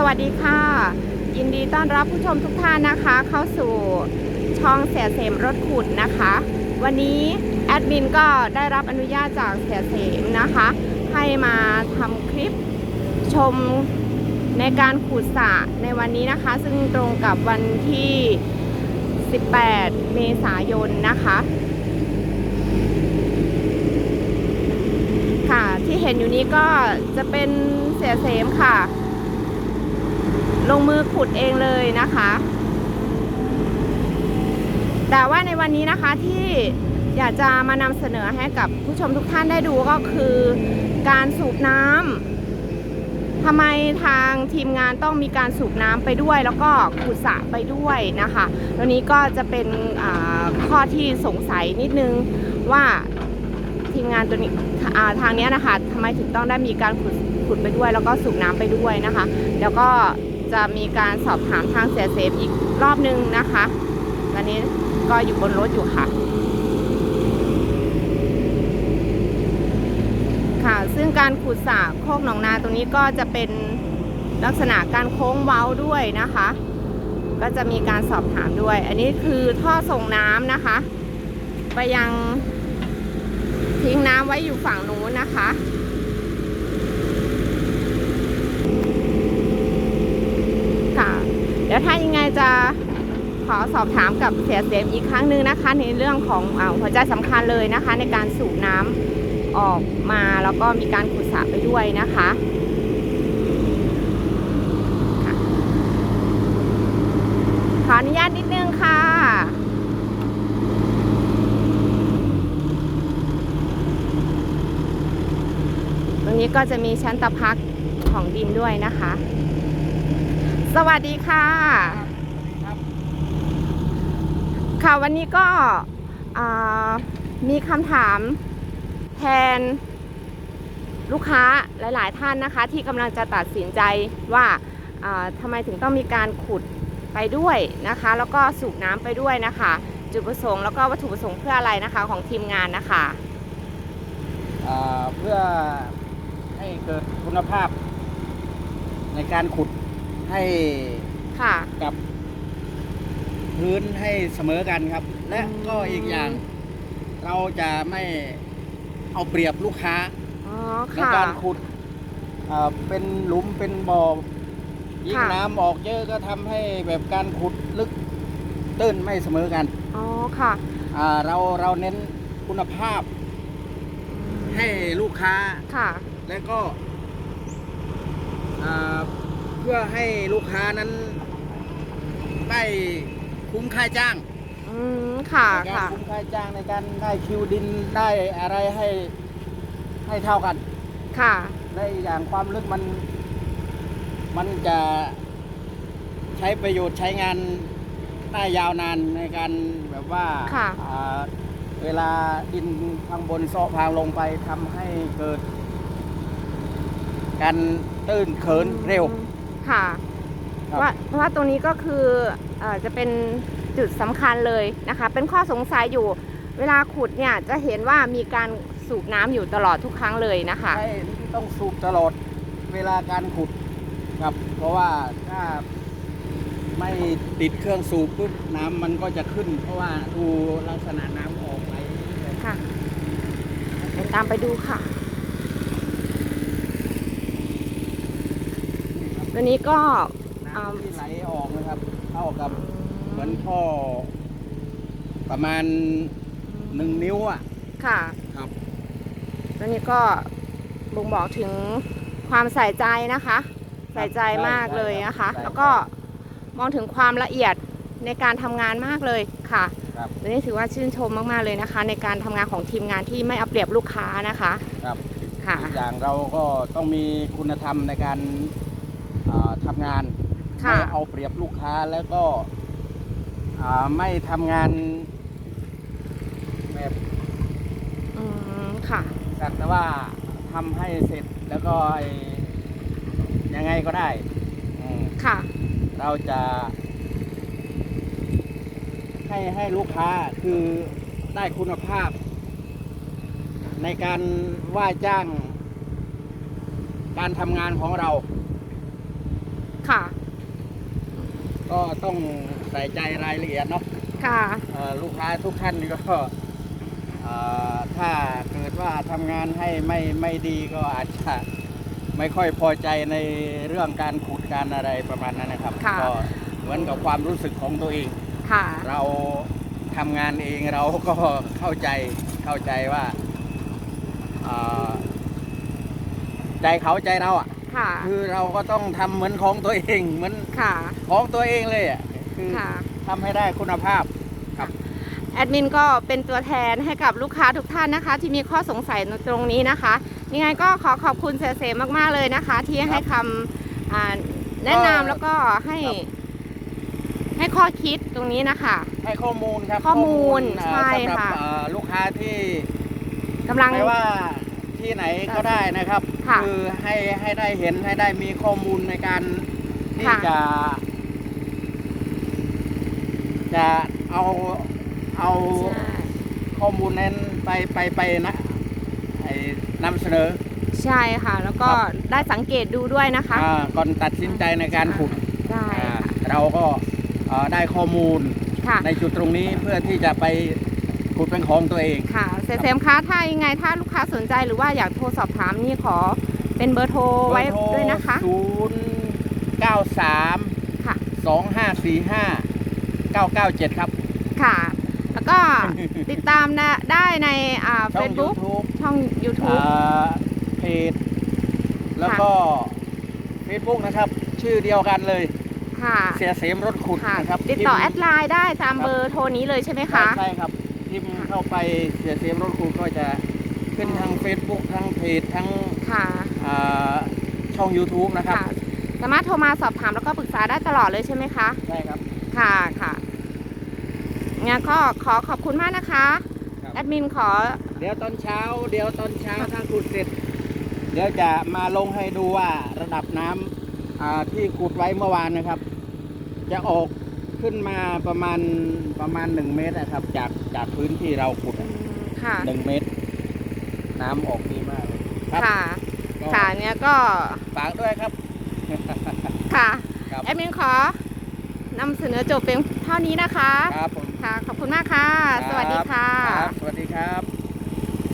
สวัสดีค่ะ ยินดีต้อนรับผู้ชมทุกท่านนะคะ เข้าสู่ช่องเสียเสมรถขุดนะคะ วันนี้แอดมินก็ได้รับอนุญาตจากเสียเสมนะคะ ให้มาทำคลิปชมในการขุดสระในวันนี้นะคะ ซึ่งตรงกับวันที่ 18 เมษายนนะคะค่ะที่เห็นอยู่นี้ก็จะเป็นเสียเสมค่ะ ลงมือขุดเองเลยนะคะ แต่ว่าในวันนี้นะคะที่อยากจะมานำเสนอให้กับผู้ชมทุกท่านได้ดูก็คือการสูบน้ำทำไมทางทีมงานต้องมีการสูบน้ำไปด้วย แล้วก็ขุดสระไปด้วยนะคะตัวนี้ก็จะเป็นข้อที่สงสัยนิดนึงว่าทีมงานตัวนี้ทางนี้นะคะทำไมถึงต้องได้มีการขุด ขุดไปด้วย แล้วก็สูบน้ำไปด้วยนะคะ แล้วก็จะมีการสอบถามทางเสียเซฟอีกรอบนึงนะคะตอนนี้ก็อยู่บนรถอยู่ค่ะ ค่ะ ซึ่งการขุดสระโคกหนองนาตรงนี้ก็จะเป็นลักษณะการโค้งเว้าด้วยนะคะ ก็จะมีการสอบถามด้วย อันนี้คือท่อส่งน้ำนะคะ ไปยังทิ้งน้ำไว้อยู่ฝั่งนู้นนะคะ เดี๋ยวถ้ายังไงจะขอสอบถามกับเสียเสียมอีกครั้งหนึ่งนะคะ ในเรื่องของอาหัวใจสำคัญเลยนะคะ ในการสูบน้ำออกมาแล้วก็มีการขุดสระไปด้วยนะคะขออนุญาตนิดนึงค่ะตรงนี้ก็จะมีชั้นตะพักของดินด้วยนะคะ สวัสดีค่ะ ค่ะวันนี้ก็มีคำถามแทนลูกค้าหลาย ๆ ท่านนะคะ ที่กำลังจะตัดสินใจว่าทำไมถึงต้องมีการขุดไปด้วยนะคะ แล้วก็สูบน้ำไปด้วยนะคะ จุดประสงค์แล้วก็วัตถุประสงค์เพื่ออะไรนะคะของทีมงานนะคะเพื่อให้เกิดคุณภาพในการขุด ให้ค่ะ กับ พื้นให้เสมอกันครับ และอืมก็อีกอย่าง เราจะไม่เอาเปรียบลูกค้าอ๋อในค่ะ การขุดอ่าเป็นหลุมเป็นบ่อยิ่งค่ะ น้ำออกเยอะก็ทำให้แบบการขุดลึกตื้นไม่เสมอกันอ๋อค่ะอ่าเราเราเน้นคุณภาพให้ลูกค้า ค่ะ และก็อ่าเพื่อให้ลูกค้านั้นได้คุ้มค่าจ้างอืมค่ะในการค่ะ คุ้มค่าจ้างในการได้คิวดินได้อะไรให้ให้เท่ากัน ค่ะ และอีกอย่างความลึกมัน มันจะใช้ประโยชน์ใช้งานได้ยาวนานในการแบบว่าค่ะ อ่าเวลาดินข้างบนเซาะพางลงไปทำให้เกิด การตื้นเขินเร็ว ค่ะ ครับว่าเพราะว่าตรงนี้ก็คือเอ่อจะเป็นจุดสำคัญเลยนะคะ เป็นข้อสงสัยอยู่ เวลาขุดเนี่ยจะเห็นว่ามีการสูบน้ำอยู่ตลอดทุกครั้งเลยนะคะ ใช่ต้องสูบตลอดเวลาการขุดครับ เพราะว่าถ้าไม่ติดเครื่องสูบปุ๊บน้ำมันก็จะขึ้น เพราะว่าดูลักษณะน้ำออกไหล ค่ะเดี๋ยวตามไปดูค่ะ ตัวนี้ก็น้ำที่ไหลออกนะครับเท่ากับเหมือนท่อ ประมาณหนึ่งนิ้วอะ ค่ะครับตัวนี้ก็บ่งบอกถึงความใส่ใจนะคะ ใส่ใจมากเลยนะคะ แล้วก็มองถึงความละเอียดในการทำงานมากเลยค่ะครับตัวนี้ถือว่าชื่นชมมากๆเลยนะคะ ในการทำงานของทีมงานที่ไม่เอาเปรียบลูกค้านะคะ ครับค่ะอีกอย่างเราก็ต้องมีคุณธรรมในการ อ่าทำงานค่ะ ไม่เอาเปรียบลูกค้าแล้วก็อ่าไม่ทำงานแบบอืมค่ะ สักแต่ว่าทำให้เสร็จแล้วก็ไอ้ยังไงก็ได้อืม ค่ะ เราจะให้ให้ลูกค้าคือได้คุณภาพ ในการว่าจ้าง การทำงานของเรา ค่ะ ก็ต้องใส่ใจรายละเอียดเนาะค่ะเอ่อลูกค้าทุกท่านนี่ก็เอ่อถ้าเกิดว่าทำงานให้ไม่ไม่ดีก็อาจจะไม่ค่อยพอใจในเรื่องการขุดการอะไรประมาณนั้นนะครับ ค่ะ ก็เหมือนกับความรู้สึกของตัวเอง ค่ะ เราทำงานเองเราก็เข้าใจเข้าใจว่าเอ่อใจเขาใจเราอะ ค่ะ คือเราก็ต้องทำเหมือนของตัวเองเหมือนค่ะ ของตัวเองเลยอะคือค่ะ ทำให้ได้คุณภาพครับแอดมินก็เป็นตัวแทนให้กับลูกค้าทุกท่านนะคะ ที่มีข้อสงสัยในตรงนี้นะคะ ยังไงก็ขอขอบคุณเซเซมากๆเลยนะคะ ที่ให้คำอ่าแนะนำแล้วก็ให้ให้ข้อคิดตรงนี้นะคะ ให้ข้อมูลครับข้อมูลเอ่อใช่สำหรับค่ะ เอ่อลูกค้าที่กำลัง ไม่ว่า ที่ไหนก็ได้นะครับค่ะอให้ให้ได้เห็นให้ได้มีข้อมูลในการที่ค่ะ จะ จะเอาเอาใช่ข้อมูลนั้นไปไปไปนะไอ้นำเสนอ ใช่ค่ะ แล้วก็ครับ ได้สังเกตดูด้วยนะคะ อ่าก่อนตัดสินใจในการขุดได้อ่าค่ะเราก็เอ่อได้ข้อมูลค่ะ ในจุดตรงนี้เพื่อที่จะไป ขุดเป็นของตัวเอง ค่ะเซเซมคะถ้ายังไงถ้าลูกค้าสนใจหรือว่าอยากโทรสอบถามนี่ขอเป็นเบอร์โทรไว้ด้วยนะคะศูนย์เก้าสามค่ะสองห้าสี่ห้าเก้าเก้าเจ็ดครับ ค่ะ แล้วก็ติดตามนะได้ในอ่าช่อง Facebook YouTube ช่องอ่ YouTube าเพจแล้วก็ Facebook นะครับ ชื่อเดียวกันเลยค่ะเสียเสมรถขุดค่ะนะครับ ติดต่อแอพิมดพ์ไลน์ได้ตามครับเบอร์โทรนี้เลยใช่ไหมใช่คะ ใช่ครับพิมพ์ เข้าไปเสียเสมรถขุดก็จะขึ้นทั้ง Facebook ทั้งเพจทั้งค่ะอ่าช่อง YouTube นะครับค่ะ สามารถโทรมาสอบถามแล้วก็ปรึกษาได้ตลอดเลยใช่ไหมคะ ใช่ครับ ค่ะค่ะงั้นก็ขอขอบคุณมากนะคะ ครับ แอดมินขอ เดี๋ยวตอนเช้า เดี๋ยวตอนเช้าถ้าขุดเสร็จ เดี๋ยวจะมาลงให้ดูว่าระดับน้ำอ่าที่ขุดไว้เมื่อวานนะครับ จะออก ขึ้นมาประมาณประมาณหนึ่งเมตรนะครับ จากจากพื้นที่เราขุดอะค่ะหนึ่งเมตร น้ำออกดีมากเลยครับค่ะก็ค่ะเนี่ยก็ฝากด้วยครับ ค่ะครับ แอดมินขอนำเสนอจบเพียงเท่านี้นะคะ ครับผมค่ะ ขอบคุณมากค่ะ สวัสดีค่ะครับสวัสดีครับ